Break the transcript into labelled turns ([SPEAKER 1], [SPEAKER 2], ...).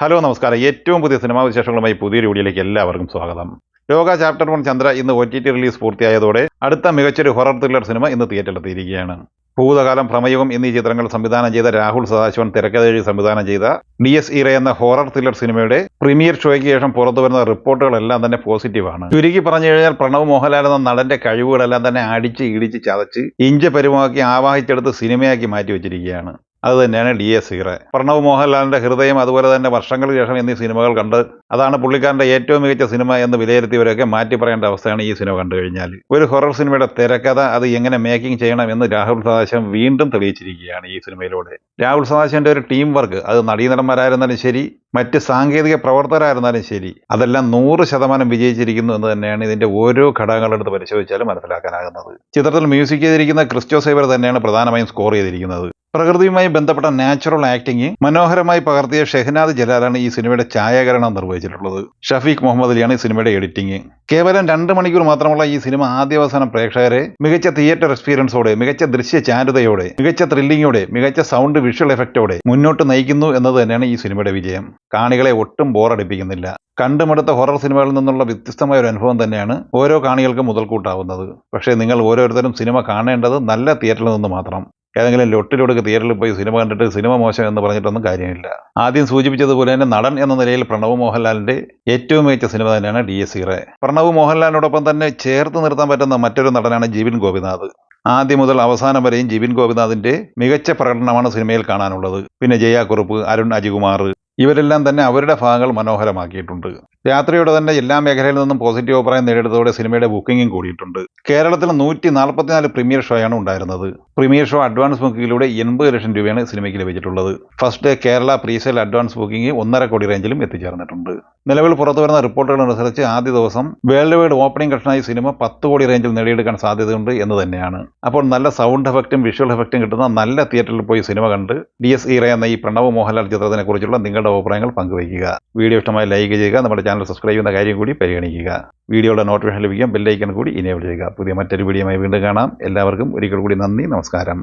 [SPEAKER 1] Hello നമസ്കാരം. ഏറ്റവും പുതിയ സിനിമാ വിശേഷങ്ങളുമായി പുതിയ വീഡിയോയിലേക്ക് എല്ലാവർക്കും സ്വാഗതം. യോഗ ചാപ്റ്റർ വൺ ചന്ദ്ര ഇന്ന് ഒ ടി ടി റിലീസ് പൂർത്തിയായതോടെ അടുത്ത മികച്ചൊരു ഹൊറർ ത്രില്ലർ സിനിമ ഇന്ന് തിയേറ്ററിലെത്തിയിരിക്കുകയാണ്. ഭൂതകാലം പ്രമേയവും എന്നീ ചിത്രങ്ങൾ സംവിധാനം ചെയ്ത രാഹുൽ സദാശിവൻ തിരക്കഥഴി സംവിധാനം ചെയ്ത ഡി എസ് ഇറ എന്ന ഹൊറർ ത്രില്ലർ സിനിമയുടെ പ്രീമിയർ ഷോയ്ക്ക് ശേഷം പുറത്തു വരുന്ന റിപ്പോർട്ടുകളെല്ലാം തന്നെ പോസിറ്റീവാണ്. ചുരുക്കി പറഞ്ഞു കഴിഞ്ഞാൽ പ്രണവ് മോഹൻലാൽ എന്ന നടന്റെ കഴിവുകളെല്ലാം തന്നെ അടിച്ച് ഇടിച്ച് ചതച്ച് ഇഞ്ച പരുമാക്കി ആവാഹിച്ചെടുത്ത് സിനിമയാക്കി മാറ്റി വെച്ചിരിക്കുകയാണ്. അത് തന്നെയാണ് ഡി എസ് ഇറ പ്രണവ് മോഹൻലാലിന്റെ ഹൃദയം അതുപോലെ തന്നെ വർഷങ്ങൾക്ക് ശേഷം എന്നീ സിനിമകൾ കണ്ട് അതാണ് പുള്ളിക്കാരന്റെ ഏറ്റവും മികച്ച സിനിമ എന്ന് വിലയിരുത്തിയവരൊക്കെ മാറ്റി പറയേണ്ട അവസ്ഥയാണ് ഈ സിനിമ കണ്ടു കഴിഞ്ഞാൽ ഒരു ഹൊറർ സിനിമയുടെ തിരക്കഥ അത് എങ്ങനെ മേക്കിംഗ് ചെയ്യണം എന്ന് രാഹുൽ സദാശം വീണ്ടും തെളിയിച്ചിരിക്കുകയാണ് ഈ സിനിമയിലൂടെ. രാഹുൽ സദാശന്റെ ഒരു ടീം വർക്ക് അത് നടീനടന്മാരായിരുന്നാലും ശരി മറ്റ് സാങ്കേതിക പ്രവർത്തകരായിരുന്നാലും ശരി അതെല്ലാം നൂറ് ശതമാനം വിജയിച്ചിരിക്കുന്നു എന്ന് തന്നെയാണ് ഇതിന്റെ ഓരോ ഘടകങ്ങളെടുത്ത് പരിശോധിച്ചാലും മനസ്സിലാക്കാനാകുന്നത്. ചിത്രത്തിൽ മ്യൂസിക് ചെയ്തിരിക്കുന്ന ക്രിസ്റ്റോ സൈബർ തന്നെയാണ് പ്രധാനമായും സ്കോർ ചെയ്തിരിക്കുന്നത്. പ്രകൃതിയുമായി ബന്ധപ്പെട്ട നാച്ചുറൽ ആക്ടിങ് മനോഹരമായി പകർത്തിയ ഷെഹനാദ് ജലാലാണ് ഈ സിനിമയുടെ ഛായാകരണം നിർവഹിച്ചിട്ടുള്ളത്. ഷഫീഖ് മുഹമ്മദ് അലിയാണ് ഈ സിനിമയുടെ എഡിറ്റിംഗ് കേവലം രണ്ട് മണിക്കൂർ മാത്രമുള്ള ഈ സിനിമ ആദ്യാവസാനം പ്രേക്ഷകരെ മികച്ച തിയേറ്റർ എക്സ്പീരിയൻസോടെ മികച്ച ദൃശ്യ ചാരുതയോടെ മികച്ച ത്രില്ലിങ്ങോടെ മികച്ച സൗണ്ട് വിഷ്വൽ എഫക്റ്റോടെ മുന്നോട്ട് നയിക്കുന്നു എന്നത് തന്നെയാണ് ഈ സിനിമയുടെ വിജയം. കാണികളെ ഒട്ടും ബോറടിപ്പിക്കുന്നില്ല. കണ്ടുമടുത്ത ഹൊറർ സിനിമകളിൽ നിന്നുള്ള വ്യത്യസ്തമായ ഒരു അനുഭവം തന്നെയാണ് ഓരോ കാണികൾക്കും മുതൽക്കൂട്ടാവുന്നത്. പക്ഷേ നിങ്ങൾ ഓരോരുത്തരും സിനിമ കാണേണ്ടത് നല്ല തിയേറ്ററിൽ നിന്ന് മാത്രം. ഏതെങ്കിലും ലൊട്ടിലൊടുക്ക് തിയേറ്ററിൽ പോയി സിനിമ കണ്ടിട്ട് സിനിമ മോശം എന്ന് പറഞ്ഞിട്ടൊന്നും കാര്യമില്ല. ആദ്യം സൂചിപ്പിച്ചതുപോലെ തന്നെ നടൻ എന്ന നിലയിൽ പ്രണവ് മോഹൻലാലിന്റെ ഏറ്റവും മികച്ച സിനിമ തന്നെയാണ് ഡി എസ് ഇറെ പ്രണവ് മോഹൻലാലിനോടൊപ്പം തന്നെ ചേർത്ത് നിർത്താൻ പറ്റുന്ന മറ്റൊരു നടനാണ് ജീവിൻ ഗോപിനാഥ്. ആദ്യം മുതൽ അവസാനം വരെയും ജീവിൻ ഗോപിനാഥിന്റെ മികച്ച പ്രകടനമാണ് സിനിമയിൽ കാണാനുള്ളത്. പിന്നെ ജയാ കുറുപ്പ് അരുൺ അജികുമാർ. ഇവരെല്ലാം തന്നെ അവരുടെ ഭാഗങ്ങൾ മനോഹരമാക്കിയിട്ടുണ്ട്. രാത്രിയോടെ തന്നെ എല്ലാ മേഖലയിൽ നിന്നും പോസിറ്റീവ് അഭിപ്രായം നേടിയതോടെ സിനിമയുടെ ബുക്കിംഗും കൂടിയിട്ടുണ്ട്. കേരളത്തിൽ നൂറ്റി നാൽപ്പത്തിനാല് പ്രീമിയർ ഷോയാണ് ഉണ്ടായിരുന്നത്. പ്രീമിയർ ഷോ അഡ്വാൻസ് ബുക്കിങ്ങിലൂടെ എൺപത് ലക്ഷം രൂപയാണ് സിനിമയ്ക്ക് ലഭിച്ചിട്ടുള്ളത്. First Kerala presale advance booking ഒന്നര കോടി റേഞ്ചിലും എത്തിച്ചേർന്നിട്ടുണ്ട്. നിലവിൽ പുറത്തു വരുന്ന റിപ്പോർട്ടുകൾ അനുസരിച്ച് ആദ്യ ദിവസം വേൾഡ് വൈഡ് ഓപ്പണിംഗ് കളക്ഷനായി സിനിമ പത്ത് കോടി റേഞ്ചിൽ നേടിയെടുക്കാൻ സാധ്യതയുണ്ട് എന്ന് തന്നെയാണ്. അപ്പോൾ നല്ല സൗണ്ട് എഫക്റ്റും വിഷ്വൽ എഫക്റ്റും കിട്ടുന്ന നല്ല തിയേറ്ററിൽ പോയി സിനിമ കണ്ട് ഡി എസ് എന്ന ഈ പ്രണവ് മോഹൻലാൽ ചിത്രത്തിനെ കുറിച്ചുള്ള നിങ്ങളുടെ അഭിപ്രായങ്ങൾ പങ്കുവയ്ക്കുക. വീഡിയോ ഇഷ്ടമായി ലൈക്ക് ചെയ്യുക നമ്മുടെ ചാനൽ സബ്സ്ക്രൈബ് ചെയ്യുന്ന കാര്യം കൂടി പരിഗണിക്കുക. വീഡിയോയുടെ നോട്ടിഫിക്കേഷൻ ലഭിക്കാൻ ബെല്ലൈക്കൺ കൂടി ഇനേബിൾ ചെയ്യുക. പുതിയ മറ്റൊരു വീഡിയോയുമായി വീണ്ടും കാണാം. എല്ലാവർക്കും ഒരിക്കൽ കൂടി നന്ദി നമസ്കാരം.